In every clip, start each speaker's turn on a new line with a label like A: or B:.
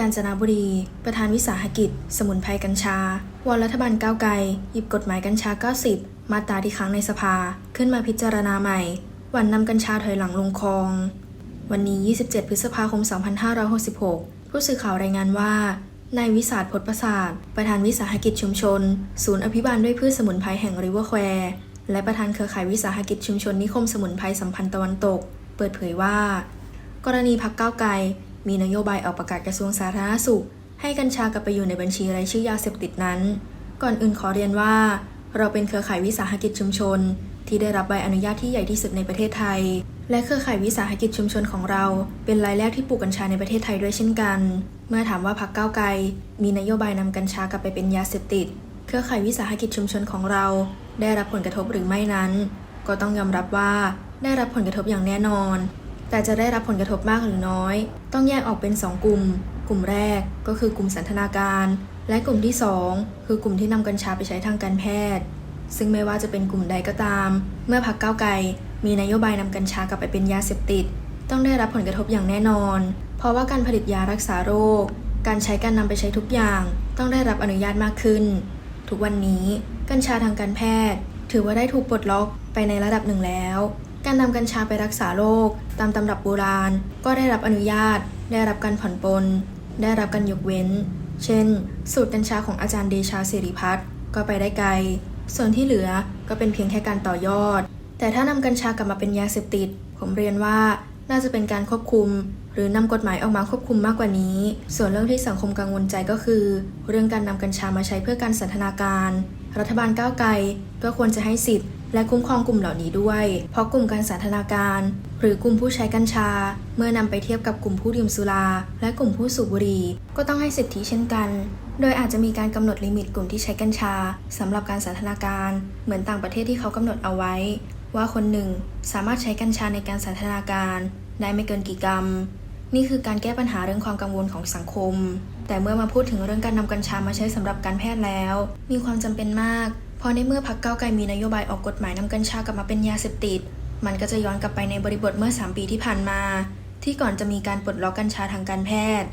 A: กาญจนบุรี ประธานวิสาหกิจ สมุนไพรกัญชาวอนรัฐบาลก้าวไกล หยิบกฎหมายกัญชา 90 มาตราที่ค้างในสภา ขึ้นมาพิจารณาใหม่ วันนำกัญชาถอยหลังลงคลอง วันนี้ 27 พฤษภาคม 2566 ผู้สื่อข่าวรายงานว่านายวิสาทพจน์ประสาท ประธานวิสาหกิจชุมชน ศูนย์อภิบาลด้วยพืชสมุนไพรแห่งริเวอร์แควร์และประธานเครือข่ายวิสาหกิจชุมชนนิคมสมุนไพรสัมพันธ์ตะวันตก เปิดเผยว่า กรณีพักก้าวไกล มีนโยบายออกประกาศกระทรวงสาธารณสุข ให้กัญชากลับไปอยู่ในบัญชีรายชื่อยาเสพติดนั้น ก่อนอื่นขอเรียนว่า เราเป็นเครือข่ายวิสาหกิจชุมชน ที่ได้รับใบอนุญาตที่ใหญ่ที่สุดในประเทศไทย และเครือข่ายวิสาหกิจชุมชนของเรา เป็นรายแรกที่ปลูกกัญชาในประเทศไทยด้วยเช่นกัน เมื่อถามว่าพักก้าวไกล มีนโยบายนำกัญชากลับไปเป็นยาเสพติด เครือข่ายวิสาหกิจชุมชนของเรา ได้รับผลกระทบหรือไม่นั้น ก็ต้องยอมรับว่าได้รับผลกระทบอย่างแน่นอน แต่จะได้รับผลกระทบมากหรือน้อย ต้องแยกออกเป็น 2 กลุ่ม กลุ่มแรกก็คือกลุ่มสันทนาการ และกลุ่มที่ 2 คือกลุ่มที่นำกัญชาไปใช้ทางการแพทย์ ซึ่งไม่ว่าจะเป็นกลุ่มใดก็ตาม เมื่อพักเก้าไกลมีนโยบายนำกัญชากลับไปเป็นยาเสพติด ต้องได้รับผลกระทบอย่างแน่นอน เพราะว่าการผลิตยารักษาโรค การใช้การนำไปใช้ทุกอย่าง ต้องได้รับอนุญาตมากขึ้น ทุกวันนี้กัญชาทางการแพทย์ ถือว่าได้ถูกปลดล็อกไปในระดับหนึ่งแล้ว การนำกัญชาไปรักษาโรคตามตำรับโบราณ ก็ได้รับอนุญาต ได้รับการผ่อนปลนได้รับการยกเว้น เช่น สูตรกัญชาของอาจารย์เดชาสิริพัฒน์ก็ไปได้ไกล ส่วนที่เหลือก็เป็นเพียงแค่การต่อยอด แต่ถ้านำกัญชากลับมาเป็นยาเสพติด ผมเรียนว่าน่าจะเป็นการควบคุม หรือนำกฎหมายออกมาควบคุมมากกว่านี้ ส่วนเรื่องที่สังคมกังวลใจก็คือ เรื่องการนำกัญชามาใช้เพื่อการสันทนาการ รัฐบาลก้าวไกลก็ควรจะให้สิทธิ์ และคุ้มครองกลุ่มเหล่านี้ด้วย เพราะกลุ่มการสันทนาการ หรือกลุ่มผู้ใช้กัญชา เมื่อนำไปเทียบกับกลุ่มผู้ดื่มสุรา และกลุ่มผู้สูบบุหรี่ก็ต้องให้สิทธิเช่นกัน โดยอาจจะมีการกำหนดลิมิตกลุ่มที่ใช้กัญชาสำหรับการสันทนาการ เหมือนต่างประเทศที่เขากำหนดเอาไว้ ว่าคนหนึ่งสามารถใช้กัญชาในการสันทนาการได้ไม่เกินกี่กรัมนี่คือการแก้ปัญหาเรื่องความกังวลของสังคม แต่เมื่อมาพูดถึงเรื่องการนำกัญชามาใช้สำหรับการแพทย์แล้ว มีความจำเป็นมาก พราะในเมื่อพักเก้าไกลมีนโยบายออกกฎหมายนำกัญชากลับมาเป็นยาเสพติด มันก็จะย้อนกลับไปในบริบทเมื่อ 3 ปีที่ผ่านมา ที่ก่อนจะมีการปลดล็อกกัญชาทางการแพทย์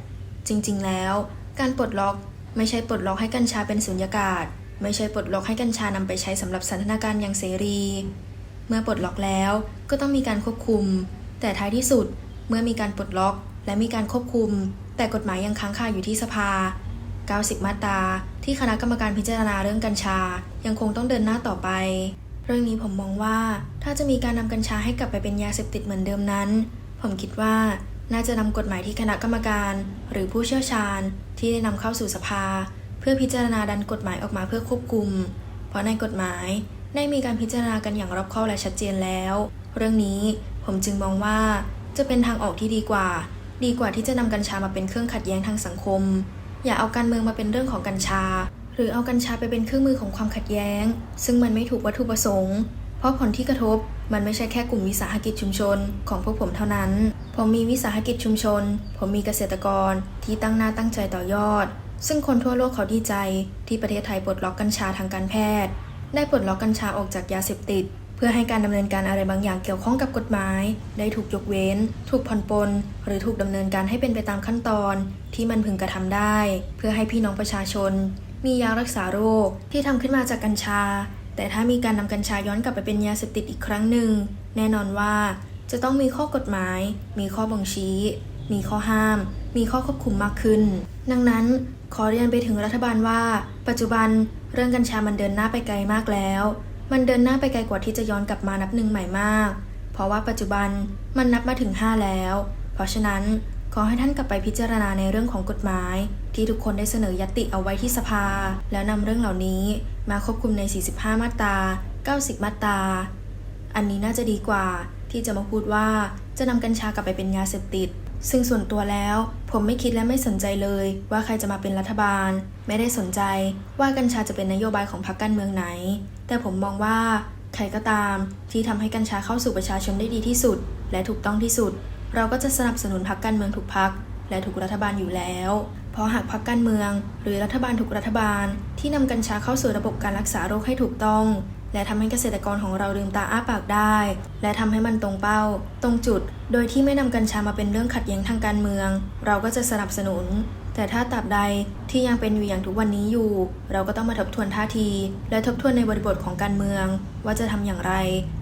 A: จริง ๆ แล้ว การปลดล็อกไม่ใช่ปลดล็อกให้กัญชาเป็นสุญญากาศ ไม่ใช่ปลดล็อกให้กัญชานำไปใช้สำหรับสันทนาการอย่างเสรี เมื่อปลดล็อกแล้วก็ต้องมีการควบคุม แต่ท้ายที่สุดเมื่อมีการปลดล็อกและมีการควบคุม แต่กฎหมายยังค้างคาอยู่ที่สภา 90 มาตรา ที่คณะกรรมการพิจารณาเรื่องกัญชา ยังคงต้องเดินหน้าต่อไป เรื่องนี้ผมมองว่าถ้าจะมีการนำกัญชาให้กลับไปเป็นยาเสพติดเหมือนเดิมนั้น ผมคิดว่าน่าจะนำกฎหมายที่คณะกรรมการ หรือผู้เชี่ยวชาญ ที่ได้นำเข้าสู่สภา เพื่อพิจารณาดันกฎหมายออกมาเพื่อควบคุม เพราะในกฎหมายได้มีการพิจารณากันอย่างรอบคอบและชัดเจนแล้ว เรื่องนี้ผมจึงมองว่าจะเป็นทางออกที่ดีกว่า ดีกว่าที่จะนำกัญชามาเป็นเครื่องขัดแย้งทางสังคม อย่าเอาการเมืองมาเป็นเรื่องของกัญชา หรือเอากัญชาไปเป็นเครื่องมือของความขัดแย้ง ซึ่งมันไม่ถูกวัตถุประสงค์ เพราะผลที่กระทบมันไม่ใช่แค่กลุ่มวิสาหกิจชุมชนของพวกผมเท่านั้น ผมมีวิสาหกิจชุมชน ผมมีเกษตรกรที่ตั้งหน้าตั้งใจต่อยอด ซึ่งคนทั่วโลกเขาดีใจที่ประเทศไทยปลดล็อกกัญชาทางการแพทย์ ได้ปลดล็อกกัญชาออกจากยาเสพติด เพื่อให้การดำเนินการอะไรบางอย่างเกี่ยวข้องกับกฎหมาย ได้ถูกยกเว้น ถูกผ่อนปลนหรือถูกดำเนินการให้เป็นไปตามขั้นตอน ที่มันพึงกระทำได้ เพื่อให้พี่น้องประชาชน มียารักษาโรคที่ทำขึ้นมาจากกัญชา แต่ถ้ามีการนำกัญชาย้อนกลับไปเป็นยาเสพติดอีกครั้งหนึ่ง แน่นอนว่า จะต้องมีข้อกฎหมาย มีข้อบ่งชี้ มีข้อห้าม มีข้อควบคุมมากขึ้น ดังนั้นขอเรียนไปถึงรัฐบาลว่า ปัจจุบันเรื่องกัญชามันเดินหน้าไปไกลมากแล้ว มันเดินหน้าไปไกลกว่าที่จะย้อนกลับมานับหนึ่งใหม่มาก เพราะว่าปัจจุบันมันนับมาถึง 5 แล้ว เพราะฉะนั้นขอให้ท่านกลับไปพิจารณาในเรื่องของกฎหมาย ที่ทุกคนได้เสนอยติเอาไว้ที่สภา แล้วนำเรื่องเหล่านี้มาควบคุมใน 45 มาตรา 90 มาตรา อันนี้น่าจะดีกว่าที่จะมาพูดว่าจะนำกัญชากลับไปเป็นยาเสพติด ซึ่งส่วนตัวแล้ว ผมไม่คิดและไม่สนใจเลย ว่าใครจะมาเป็นรัฐบาล ไม่ได้สนใจว่ากัญชาจะเป็นนโยบายของพรรคการเมืองไหน แต่ผมมองว่าใครก็ตาม ที่ทำให้กัญชาเข้าสู่ประชาชนได้ดีที่สุด และถูกต้องที่สุด เราก็จะสนับสนุนพรรคการเมืองทุกพรรคและทุกรัฐบาลอยู่แล้ว เพราะหากพรรคการเมือง หรือรัฐบาลทุกรัฐบาล ที่นำกัญชาเข้าสู่ระบบการรักษาโรคให้ถูกต้อง และทำให้เกษตรกรของเราลืมตาอ้าปากได้ และทำให้มันตรงเป้า ตรงจุด โดยที่ไม่นำกัญชามาเป็นเรื่องขัดแย้งทางการเมือง เราก็จะสนับสนุน แต่ถ้าตราบใดที่ยังเป็นอยู่อย่างทุกวันนี้อยู่ เราก็ต้องมาทบทวนท่าที และทบทวนในบริบทของการเมือง ว่าจะทำอย่างไร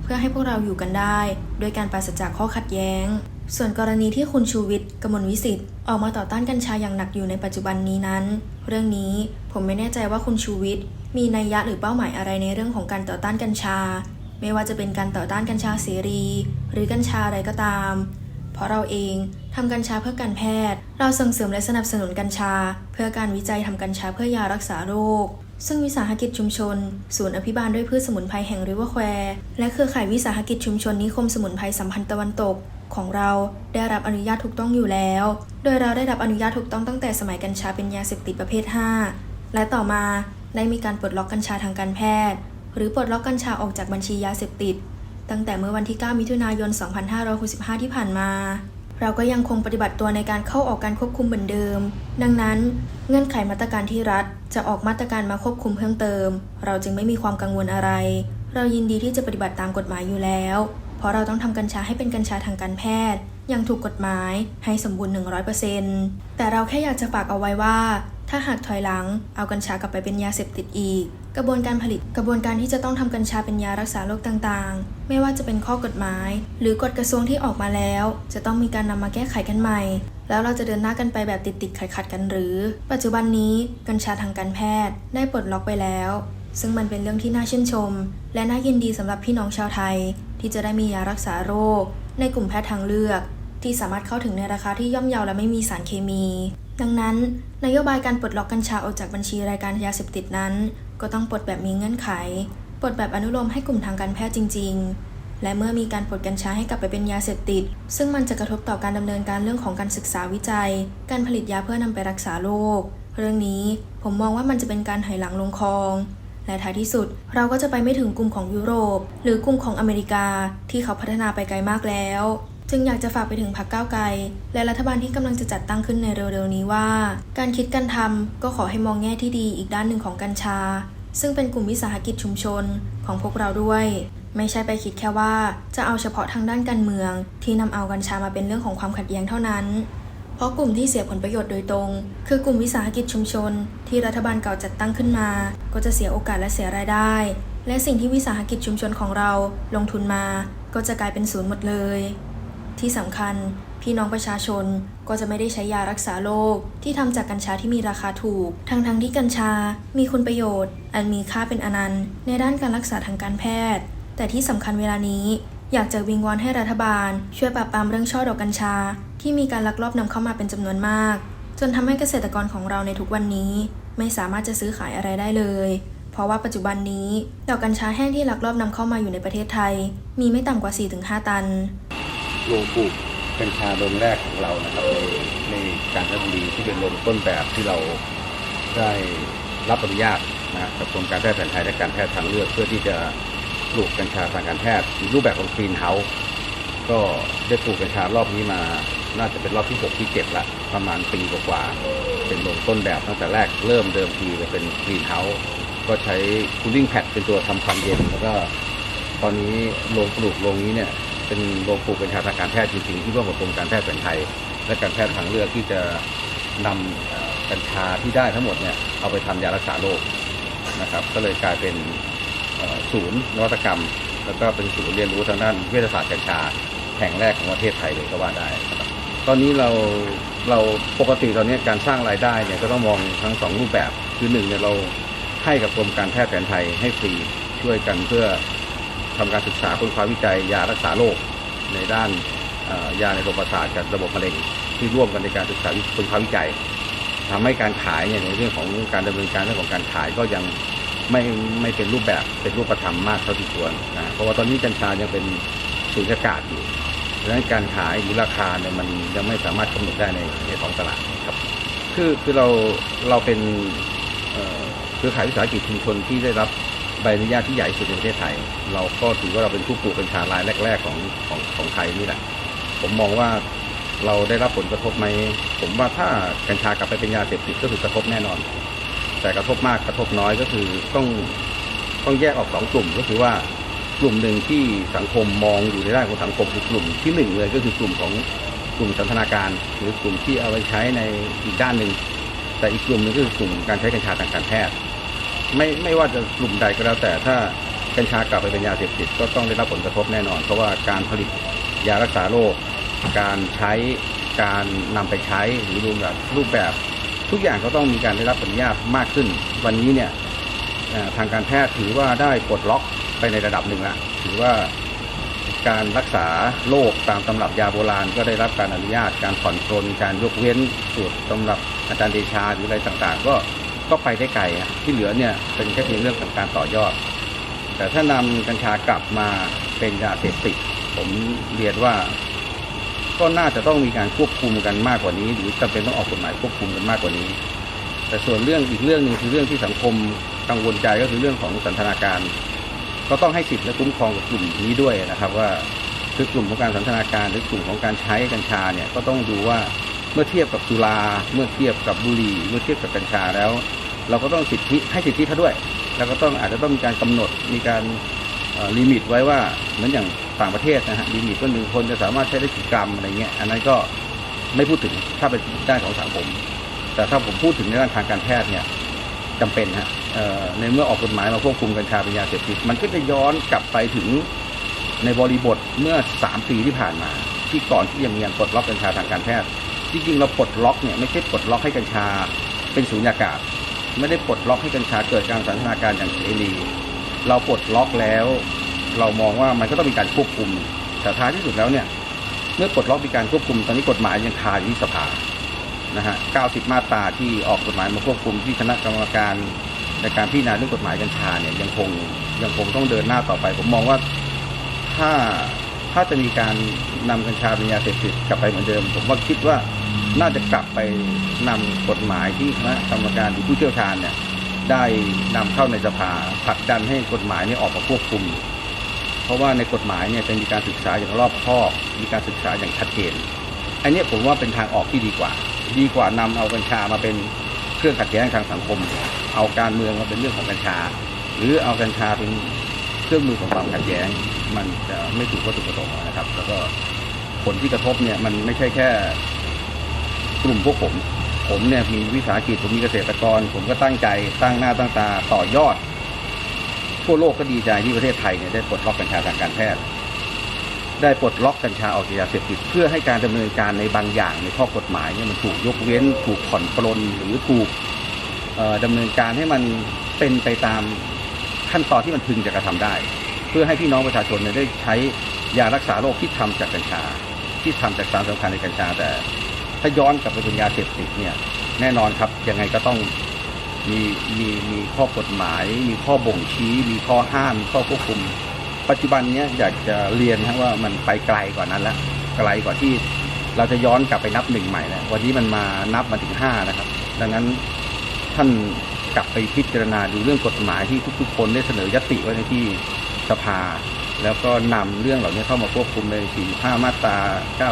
A: เพื่อให้พวกเราอยู่กันได้ด้วยการปราศจากข้อขัดแย้งส่วนกรณีที่คุณชูวิทย์กมลวิสิทธิ์ออกมาต่อต้านกัญชาอย่างหนักอยู่ในปัจจุบันนี้นั้น เรื่องนี้ผมไม่แน่ใจว่าคุณชูวิทย์ มีนัยยะหรือเป้าหมายอะไรในเรื่องของการต่อต้านกัญชา ไม่ว่าจะเป็นการต่อต้านกัญชาเสรี หรือกัญชาอะไรก็ตาม เพราะเราเองทำกัญชาเพื่อการแพทย์ เราส่งเสริมและสนับสนุนกัญชา เพื่อการวิจัยทำกัญชาเพื่อยารักษาโรคซึ่งวิสาหกิจชุมชน ศูนย์อภิบาลด้วยพืชสมุนไพรแห่งริเวอร์แควร์และเครือข่ายวิสาหกิจชุมชนนิคมสมุนไพรสัมพันธ์ตะวันตก ของเราได้รับอนุญาตถูกต้องอยู่แล้ว โดยเราได้รับอนุญาตถูกต้องตั้งแต่สมัยกัญชาเป็นยาเสพติดประเภท 5 และต่อมา ได้มีการปลดล็อกกัญชาทางการแพทย์ หรือปลดล็อกกัญชาออกจากบัญชียาเสพติด ตั้งแต่เมื่อวันที่ 9 มิถุนายน 2565 ที่ผ่านมา เราก็ยังคงปฏิบัติตัวในการเข้าออกการควบคุมเหมือนเดิม ดังนั้น เงื่อนไขมาตรการที่รัฐ จะออกมาตรการมาควบคุมเพิ่มเติม เราจึงไม่มีความกังวลอะไร เรายินดีที่จะปฏิบัติตามกฎหมายอยู่แล้ว เพราะเราต้องทำกัญชาให้เป็นกัญชาทางการแพทย์อย่างถูกกฎหมายให้สมบูรณ์ 100%แต่เราแค่อยากจะฝากเอาไว้ว่า ถ้าหากถอยหลัง เอากัญชากลับไปเป็นยาเสพติดอีก กระบวนการผลิต กระบวนการที่จะต้องทำกัญชาเป็นยารักษาโรคต่างๆ ไม่ว่าจะเป็นข้อกฎหมาย หรือกฎกระทรวงที่ออกมาแล้ว จะต้องมีการนำมาแก้ไขกันใหม่ แล้วเราจะเดินหน้ากันไปแบบติดๆขัดๆกันหรือ ปัจจุบันนี้กัญชาทางการแพทย์ ได้ปลดล็อกไปแล้ว ซึ่งมันเป็นเรื่องที่น่าชื่นชม และน่ายินดีสำหรับพี่น้องชาวไทย ที่จะได้มียารักษาโรค ในกลุ่มแพทย์ทางเลือก ที่สามารถเข้าถึงในราคาที่ย่อมเยาและไม่มีสารเคมี ดังนั้น นโยบายการปลดล็อกกัญชาออกจากบัญชีรายการยาเสพติดนั้น ก็ต้องปลดแบบมีเงื่อนไข ปลดแบบอนุโลมให้กลุ่มทางการแพทย์จริง ๆ และเมื่อมีการปลดกัญชาให้กลับไปเป็นยาเสพติด ซึ่งมันจะกระทบต่อการดำเนินการเรื่องของการศึกษาวิจัย การผลิตยาเพื่อนำไปรักษาโรคเรื่องนี้ผมมองว่ามันจะเป็นการถอยหลังลงคลอง และท้ายที่สุดเราก็จะไปไม่ถึงกลุ่มของยุโรป หรือกลุ่มของอเมริกาที่เขาพัฒนาไปไกลมากแล้ว จึงอยากจะฝากไปถึงพรรคก้าวไกล และรัฐบาลที่กำลังจะจัดตั้งขึ้นในเร็วๆนี้ว่า การคิดการทำก็ขอให้มองแง่ที่ดีอีกด้านหนึ่งของกัญชา ซึ่งเป็นกลุ่มวิสาหกิจชุมชนของพวกเราด้วย ไม่ใช่ไปคิดแค่ว่าจะเอาเฉพาะทางด้านการเมือง ที่นำเอากัญชามาเป็นเรื่องของความขัดแย้งเท่านั้น เพราะกลุ่มที่เสียผลประโยชน์โดยตรง คือกลุ่มวิสาหกิจชุมชน ที่รัฐบาลเก่าจัดตั้งขึ้นมา ก็จะเสียโอกาสและเสียรายได้ และสิ่งที่วิสาหกิจชุมชนของเราลงทุนมา ก็จะกลายเป็นศูนย์หมดเลย ที่สำคัญ พี่น้องประชาชนก็จะไม่ได้ใช้ยารักษาโรคที่ทำจากกัญชาที่มีราคาถูก ทั้งๆที่กัญชา มีคุณประโยชน์ อันมีค่าเป็นอนันต์ ในด้านการรักษาทางการแพทย์ แต่ที่สำคัญเวลานี้ อยากจะวิงวอนให้รัฐบาล ช่วยปราบปรามเรื่องช่อดอกกัญชา ที่มีการลักลอบนำเข้ามาเป็นจำนวนมาก จนทำให้เกษตรกรของเราในทุกวันนี้ ไม่สามารถจะซื้อขายอะไรได้เลยเพราะว่าปัจจุบันนี้ดอกกัญชาแห้งที่ลักลอบนำเข้ามาอยู่ในประเทศไทย มีไม่ต่ำกว่า 4-5 ตัน
B: โรงปลูกกัญชาโรงแรกของเรานะครับ ในในกาญจนบุรีที่เป็นโรงต้นแบบที่เราได้รับอนุญาตนะกับกรมการแพทย์แผนไทยและการแพทย์ทางเลือก เพื่อที่จะปลูกกัญชาทางการแพทย์รูปแบบของกรีนเฮาส์ก็ได้ปลูกกัญชารอบนี้มา น่าจะเป็นรอบที่6ที่7ละประมาณปีกว่าๆเป็นโรงต้นแบบตั้งแต่แรกเริ่มเดิมทีจะเป็นกรีนเฮาส์ก็ใช้คูลิ่งแพดเป็นตัวทำความเย็นแล้วก็ตอนนี้โรงปลูกโรงนี้เนี่ย เป็นโรงปลูกกัญชาทางการแพทย์จริงๆที่ร่วมกับกรมการแพทย์แผนไทย และการแพทย์ทางเลือกที่จะนำกัญชาที่ได้ทั้งหมดเนี่ยเอาไปทำยารักษาโรคนะครับ ก็เลยกลายเป็นศูนย์นวัตกรรม แล้วก็เป็นศูนย์เรียนรู้ทางด้านเวชศาสตร์กัญชาแห่งแรกของประเทศไทยเลยก็ว่าได้ครับตอนนี้เราเราปกติตอนนี้การสร้างรายได้เนี่ยก็ต้องมองทั้งสองรูปแบบ คือหนึ่งเนี่ยเราให้กับกรมการแพทย์แผนไทยให้ฟรีช่วยกันเพื่อ ทำการศึกษาค้นคว้าวิจัยยารักษาโรคในด้านยาในระบบประสาทกับระบบมะเร็งที่ร่วมกันในการศึกษาค้นคว้าวิจัยทำให้การขายเนี่ยในเรื่องของการดำเนินการเรื่องของการขายก็ยังไม่ไม่เป็นรูปแบบเป็นรูปธรรมมากเท่าที่ควรนะเพราะว่าตอนนี้กัญชายังเป็นสุญญากาศอยู่ดังนั้นการขายหรือราคาเนี่ยมันยังไม่สามารถกำหนดได้ในในท้องตลาดครับคือคือเราเราเป็นเครือข่ายวิสาหกิจชุมชนที่ได้รับ ใบอนุญาตที่ใหญ่สุดในประเทศไทย เราก็ถือว่าเราเป็นผู้ปลูกกัญชารายแรก ๆ ของของของไทยนี่แหละ ผมมองว่าเราได้รับผลกระทบไหม ผมว่าถ้ากัญชากลับไปเป็นยาเสพติดก็คือกระทบแน่นอน แต่กระทบมากกระทบน้อยก็คือต้องต้องแยกออกสองกลุ่มก็คือว่ากลุ่มหนึ่งที่สังคมมองอยู่ในด้านของสังคมคือกลุ่มที่หนึ่งเลยก็คือกลุ่มของกลุ่มสันทนาการ หรือกลุ่มที่เอาไปใช้ในอีกด้านหนึ่งแต่อีกกลุ่มนึงก็คือกลุ่มการใช้กัญชาทางการแพทย์ ไม่ไม่ว่าจะกลุ่มใดก็แล้วแต่ถ้ากัญชากลับไปเป็นยาเสพติดก็ต้องได้รับผลกระทบแน่นอน เพราะว่าการผลิตยารักษาโรคการใช้การนำไปใช้หรือรูปแบบรูปแบบ ทุกอย่างก็ต้องมีการได้รับอนุญาตมากขึ้น วันนี้เนี่ยทางการแพทย์ถือว่าได้ปลดล็อกไปในระดับหนึ่งละถือว่าการรักษาโรคตามตำรับยาโบราณก็ได้รับการอนุญาตการผ่อนปลนการยกเว้นสูตรตำรับอาจารย์เดชาหรืออะไรต่างๆ ก็ ก็ไปได้ไกลที่เหลือเนี่ยเป็นแค่เพียงเรื่องของการต่อยอด แต่ถ้านำกัญชากลับมาเป็นยาเสพติดผมเรียนว่า ก็น่าจะต้องมีการควบคุมกันมากกว่านี้ หรือจำเป็นต้องออกกฎหมายควบคุมกันมากกว่านี้ แต่ส่วนเรื่องอีกเรื่องหนึ่งคือเรื่องที่สังคมกังวลใจก็คือเรื่องของสันทนาการ ก็ต้องให้สิทธิ์และคุ้มครองกับกลุ่มนี้ด้วยนะครับ ว่าคือกลุ่มของการสันทนาการหรือกลุ่มของการใช้กัญชาเนี่ยก็ต้องดูว่า เมื่อเทียบกับสุราเมื่อเทียบกับบุหรี่ เมื่อเทียบกับกัญชาแล้ว เราก็ต้องสิทธิให้สิทธิเขาด้วย แล้วก็ต้องอาจจะต้องมีการกำหนดมีการลิมิตไว้ว่าเหมือนอย่างต่างประเทศนะฮะลิมิตว่าหนึ่งคนจะสามารถใช้ได้กี่กรัมอะไรเงี้ยอันนั้นก็ไม่พูดถึงถ้าเป็นด้านของสังคมแต่ถ้าผมพูดถึงในด้านทางการแพทย์เนี่ยจำเป็นฮะในเมื่อออกกฎหมายมาควบคุมกัญชาเป็นยาเสพติดมันก็จะย้อนกลับไปถึงในบริบทเมื่อ 3 ปีที่ผ่านมา ที่ก่อนที่จะมีการปลดล็อกกัญชาทางการแพทย์ จริงๆเราปลดล็อกเนี่ยไม่ใช่ปลดล็อกให้กัญชาเป็นสูญญากาศ ไม่ได้ปลดล็อกให้กัญชาเกิดการสันทนาการอย่างเสรี เราปลดล็อกแล้ว เรามองว่ามันก็ต้องมีการควบคุม แต่ท้ายที่สุดแล้วเนี่ยเมื่อปลดล็อกมีการควบคุมตอนนี้กฎหมายยังคาอยู่ที่สภานะฮะ 90 มาตราที่ออกกฎหมายมาควบคุมที่คณะกรรมการในการพิจารณาเรื่องกฎหมายกัญชาเนี่ยยังคงยังคงต้องเดินหน้าต่อไป ผมมองว่าถ้าถ้าจะมีการนำกัญชาเป็นยาเสพติดกลับไปเหมือนเดิม ผมว่าคิดว่า น่าจะกลับไปนำกฎหมายที่คณะกรรมการหรือผู้เชี่ยวชาญเนี่ยได้นำเข้าในสภาผลักดันให้กฎหมายนี่ยออกมาควบคุม เพราะว่าในกฎหมายเนี่ยจะมีการศึกษาอย่างรอบคอบ มีการศึกษาอย่างชัดเจน อันนี้ผมว่าเป็นทางออกที่ดีกว่า ดีกว่านำเอากัญชามาเป็นเครื่องขัดแย้งทางสังคม เอาการเมืองมาเป็นเรื่องของกัญชา หรือเอากัญชาเป็นเครื่องมือของความขัดแย้ง มันจะไม่ถูกวัตถุประสงค์นะครับ แล้วก็ผลที่กระทบเนี่ยมันไม่ใช่แค่ กลุ่มพวกผม ผมเนี่ยมีวิสาหกิจผมมีเกษตรกร ผมก็ตั้งใจตั้งหน้าตั้งตาต่อยอด ทั่วโลกก็ดีใจที่ประเทศไทยเนี่ยได้ปลดล็อกกัญชาทางการแพทย์ ได้ปลดล็อกกัญชาออกจากยาเสพติดเพื่อให้การดำเนินการในบางอย่างในข้อกฎหมายเนี่ยมันถูกยกเว้น ถูกผ่อนปลนหรือถูกเอ่อดำเนินการให้มันเป็นไปตามขั้นตอนที่มันพึงจะกระทำได้ เพื่อให้พี่น้องประชาชนเนี่ยได้ใช้ยารักษาโรคที่ทำจากกัญชา ที่ทำจากสารสำคัญในกัญชาแต่ ถ้าย้อนกลับไปเป็นยาเสพติดเนี่ย แน่นอนครับยังไงก็ต้องมีมีมีข้อกฎหมาย มีข้อบ่งชี้ มีข้อห้ามมีข้อควบคุม ปัจจุบันเนี้ยอยากจะเรียนนะว่ามันไปไกลกว่านั้นแล้วไกลกว่าที่เราจะย้อนกลับไปนับหนึ่งใหม่แล้ววันนี้มันมานับมาถึงห้านะครับ ดังนั้นท่านกลับไปพิจารณาดูเรื่องกฎหมายที่ทุกๆคนได้เสนอยติไว้ในที่สภา แล้วก็นำเรื่องเหล่านี้เข้ามาควบคุมใน 45 มาตรา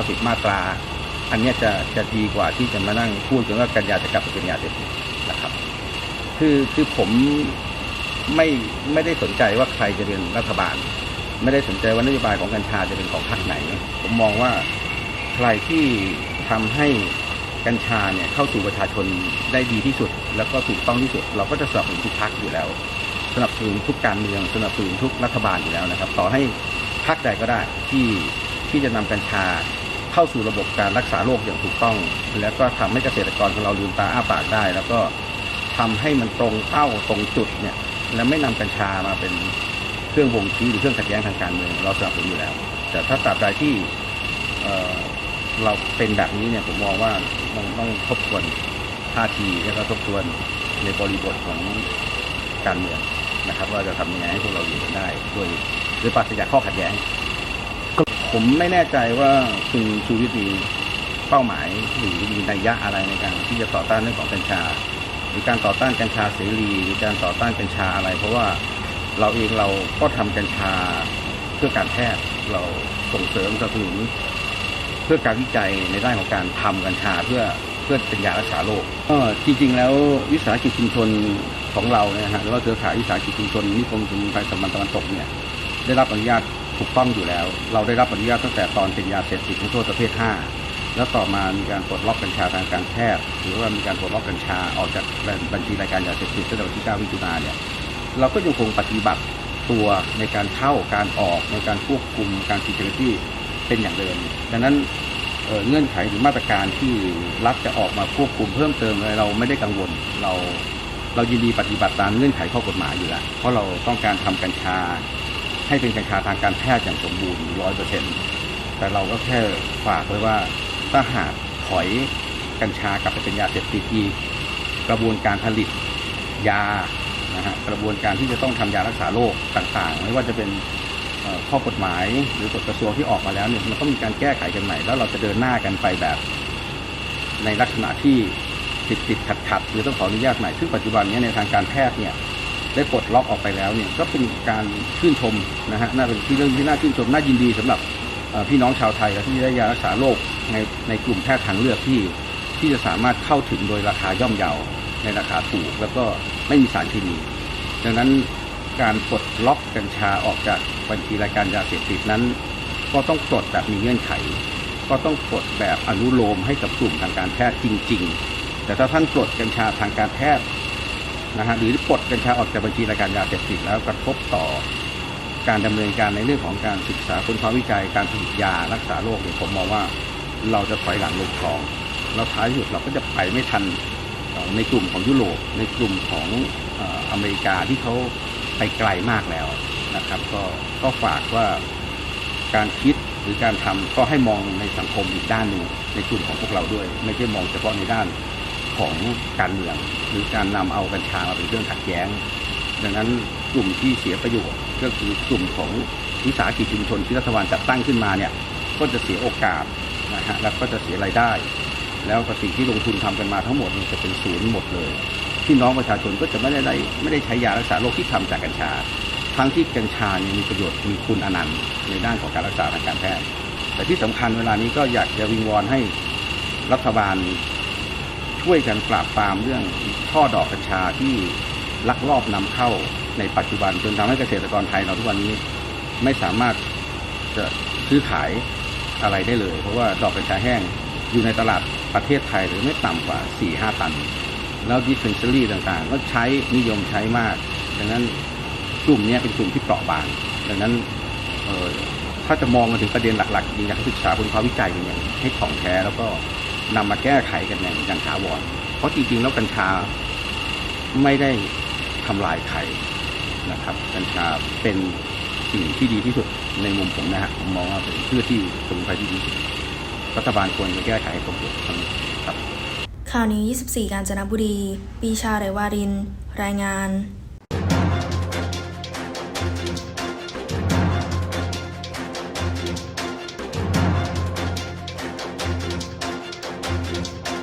B: 90 มาตรา อันนี้จะจะดีกว่าที่จะมานั่งพูดกันว่ากัญญาจะกลับไปเป็นยาเสพติดนะครับ คือคือผมไม่ไม่ได้สนใจว่าใครจะเป็นรัฐบาล ไม่ได้สนใจว่านโยบายของกัญชาจะเป็นของพรรคไหน ผมมองว่าใครที่ทำให้กัญชาเนี่ยเข้าสู่ประชาชนได้ดีที่สุด แล้วก็ถูกต้องที่สุด เราก็จะสนับสนุนทุกพรรคอยู่แล้ว สนับสนุนทุกการเมืองสนับสนุนทุกรัฐบาลอยู่แล้วนะครับ ต่อให้พรรคใดก็ได้ที่ที่จะนำกัญชา เข้าสู่ระบบการรักษาโรคอย่างถูกต้อง แล้วก็ทำให้เกษตรกรของเราลืมตาอ้าปากได้ แล้วก็ทำให้มันตรงเป้าตรงจุดเนี่ยแล้วไม่นำกัญชามาเป็นเครื่องบ่งชี้หรือเครื่องขัดแย้งทางการเมืองเราสนับสนุนอยู่แล้ว แต่ถ้าตราบใดที่เเราเป็นแบบนี้เนี่ยผมมองว่าต้องต้องทบทวนท่าทีแล้วก็ทบทวนในบริบทของการเมืองนะครับ ว่าจะทำยังไงให้พวกเราอยู่กันได้ด้วยด้วยปราศจากข้อขัดแย้ง ผมไม่แน่ใจว่าคุณชูวิทย์มีเป้าหมายหรือมีนัยยะอะไรในการที่จะต่อต้านเรื่องของกัญชาหรือการต่อต้านกัญชาเสรีหรือการต่อต้านกัญชาอะไร เพราะว่าเราเองเราก็ทำกัญชาเพื่อการแพทย์เราส่งเสริมสนับสนุนเพื่อการวิจัยในด้านของการทำกัญชาเพื่อเพื่อเป็นยารักษาโรคก็จริง ๆ แล้ววิสาหกิจชุมชนของเราเนี่ยฮะหรือว่าเครือข่ายวิสาหกิจชุมชนนิคมสมุนไพรสมันตะวันตกเนี่ยได้รับอนุญาต ถูกต้องอยู่แล้ว เราได้รับอนุญาตตั้งแต่ตอนเป็นยาเสพติดให้โทษประเภท 5 แล้วต่อมามีการปลดล็อกกัญชาทางการแพทย์หรือว่ามีการปลดล็อกกัญชาออกจากบัญชีรายการยาเสพติดตั้งแต่วันที่9มิถุนาเนี่ยเราก็ยังคงปฏิบัติตัวในการเข้าการออกในการควบคุมการ security เป็นอย่างเดิมดังนั้นเเงื่อนไขหรือมาตรการที่รัฐจะออกมาควบคุมเพิ่มเติมอะไรเราไม่ได้กังวลเราเรายินดีปฏิบัติตามเงื่อนไขข้อกฎหมายอยู่แล้วเพราะเราต้องการทำกัญชา ให้เป็นกัญชาทางการแพทย์อย่างสมบูรณ์ร้อยเปอร์เซ็นต์แต่เราก็แค่ฝากไว้ว่าถ้าหากถอยกัญชากลับไปเป็นยาเสพติดอีกกระบวนการผลิตยานะฮะกระบวนการที่จะต้องทำยารักษาโรคต่างๆ ไม่ว่าจะเป็นข้อกฎหมายหรือกฎกระทรวงที่ออกมาแล้วเนี่ยมันต้องมีการแก้ไขกันใหม่แล้วเราจะเดินหน้ากันไปแบบ ในลักษณะที่ติดติดขัดขัดหรือต้องขออนุญาตใหม่ซึ่งปัจจุบันนี้ในทางการแพทย์เนี่ย ได้ปลดล็อกออกไปแล้วเนี่ยก็เป็นการชื่นชมนะฮะน่าเป็นที่เรื่องที่น่าชื่นชมน่ายินดีสำหรับพี่น้องชาวไทยที่ได้ยารักษาโรคในในกลุ่มแพทย์ทางเลือกที่ที่จะสามารถเข้าถึงโดยราคาย่อมเยาในราคาถูก แล้วก็ไม่มีสารเคมีดังนั้นการปลดล็อกกัญชาออกจากบัญชีรายการยาเสพติดนั้น ก็ต้องปลดแบบมีเงื่อนไข ก็ต้องปลดแบบอนุโลมให้กับกลุ่มทางการแพทย์จริง ๆ แต่ถ้าท่านปลดกัญชาทางการแพทย์ นะฮะหรือปลดกัญชาออกจากบัญชีรายการยาเสพติดแล้วกระทบต่อการดำเนินการในเรื่องของการศึกษาค้นคว้าวิจัยการผลิตยารักษาโรคเนี่ยผมมองว่าเราจะถอยหลังลงคลองแล้วท้ายสุดเราก็จะไปไม่ทันในกลุ่มของยุโรปในกลุ่มของอเมริกาที่เขาไปไกลมากแล้วนะครับ ก็ก็ฝากว่าการคิดหรือการทำก็ให้มองในสังคมอีกด้านหนึ่งในกลุ่มของพวกเราด้วย ไม่ใช่มองเฉพาะในด้าน ของการเมืองหรือการนำเอากัญชามาเป็นเครื่องขัดแย้ง ดังนั้นกลุ่มที่เสียประโยชน์ก็คือกลุ่มของวิสาหกิจชุมชนที่รัฐบาลจัดตั้งขึ้นมาเนี่ยก็จะเสียโอกาสนะฮะแล้วก็จะเสียรายได้ แล้วก็สิ่งที่ลงทุนทำกันมาทั้งหมดมันจะเป็นศูนย์หมดเลยพี่น้องประชาชนก็จะไม่ได้ได้ไม่ได้ใช้ยารักษาโรคที่ทำจากกัญชา ทั้งที่กัญชาเนี่ยมีประโยชน์มีคุณอนันต์ในด้านของการรักษาทางการแพทย์แต่ที่สำคัญเวลานี้ก็อยากจะวิงวอนให้รัฐบาล ช่วยกันปราบปรามเรื่องช่อดอกกัญชาที่ลักลอบนำเข้าในปัจจุบันจนทำให้เกษตรกรไทยเราทุกวันนี้ไม่สามารถจะซื้อขายอะไรได้เลย เพราะว่าดอกกัญชาแห้งอยู่ในตลาดประเทศไทยหรือไม่ต่ำกว่า 4-5 ตัน แล้วดิสเพนซอรี่ต่างๆ ก็ใช้นิยมใช้มาก ดังนั้นกลุ่มนี้เป็นกลุ่มที่เปราะบาง ดังนั้นถ้าจะมองมาถึงประเด็นหลักๆจริงอยากให้ศึกษาค้นคว้าวิจัยอย่างให้ถ่องแท้แล้วก็ นำมาแก้ไขกันอย่างอย่างถาวรเพราะจริงๆแล้วกัญชาไม่ได้ทำลายใครนะครับกัญชาเป็นสิ่งที่ดีที่สุดในมุมผมนะฮะผมมองว่าเป็นเพื่อที่สมุนไพรที่ดีที่สุดรัฐบาลควรจะแก้ไขตรงจุดตรงนี้ครับ
A: ข่าวนี้ 24 กาญจนบุรี ปีชาไรวาริน รายงาน